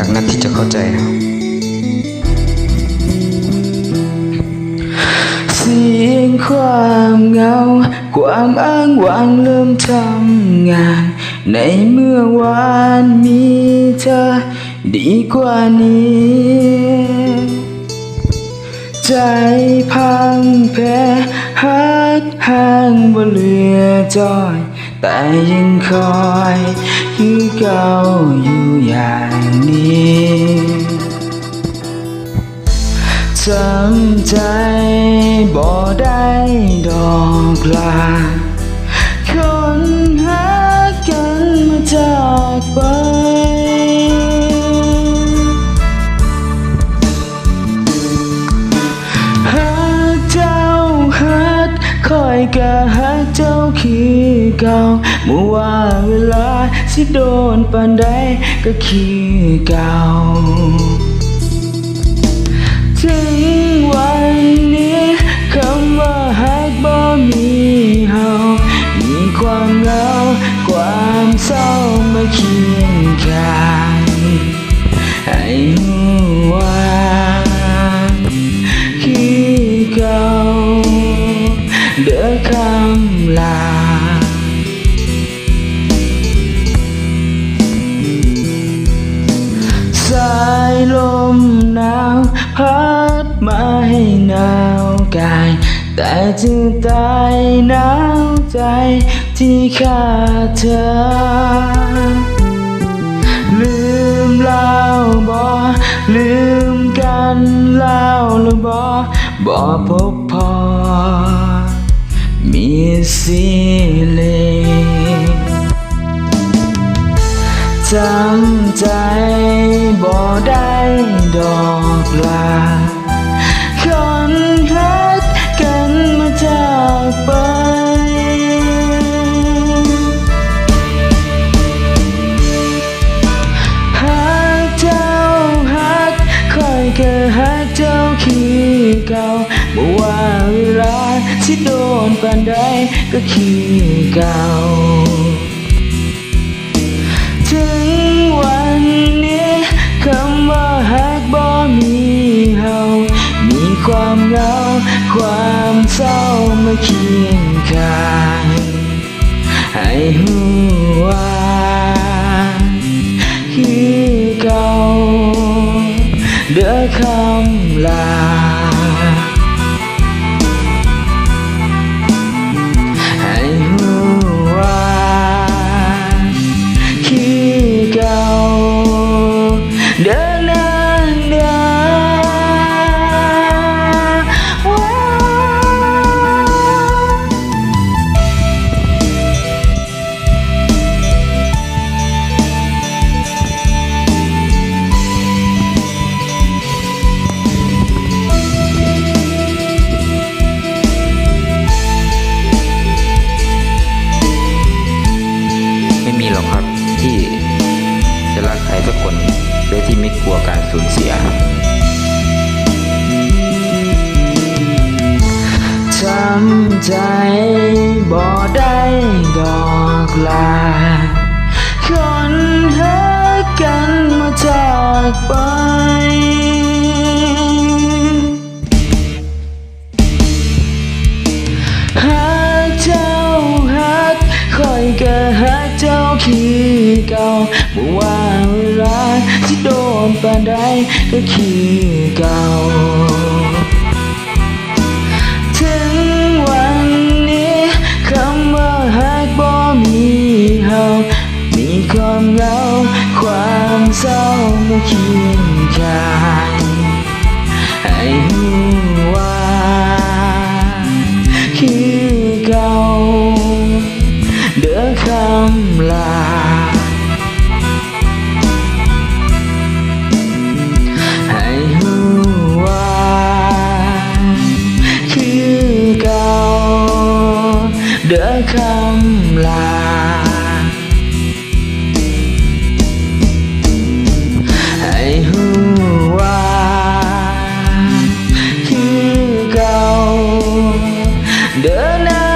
เข้าใจนะครับเสียงความเหงา ความอ้างว้างเริ่มทำงาน ในเมื่อวานมีเธอดีกว่านี้ ใจพังแพ้หักห่างบ่เหลือจอย แต่ยังคอย คือเก่าอยู่อย่างนี้จำใจบ่ได้ดอกลาคนหากันมาจากไปหากเจ้าฮักคอยกะฮักเจ้าคือ เก่าเมื่อว่าเวลาสิโดนปานใดก็คือเก่า ถึงวันนี้คำว่าฮักบ่มีเฮามีความเหงาความเศร้ามาเคียงข้างให้รู้ว่าคือเก่าเด้อคำลา พัดมาให้หนาวกาย แต่จึงตายหนาวใจที่ขาดเธอ ลืมเล่าบ่ลืมกันเล่าหรือบ่บ่พบพอ มีสิเลจำใจบ่ได้ดอก กเจ้าคือเก่าบ่ว่าเวลาสิโดนปานใดก็คือเก่า ถึงวันนี้คำว่าฮักบ่มีเฮามีความเหงาความเศร้ามาเคียงข้างให้รู้ว่ เด้อคำลา จะรักคนโดยที่ไม่กลัวการสูญเสียจำใจบ่ได้ดอกลา คนหากันมาจากไป ปานใดก็คือเก่า ถึงวันนี้คำว่าฮักบ่มีเฮามีความเหงาความเศร้ามาเคียงข้างให้รู้ว่าคือเก่าเด้อคำลา 的那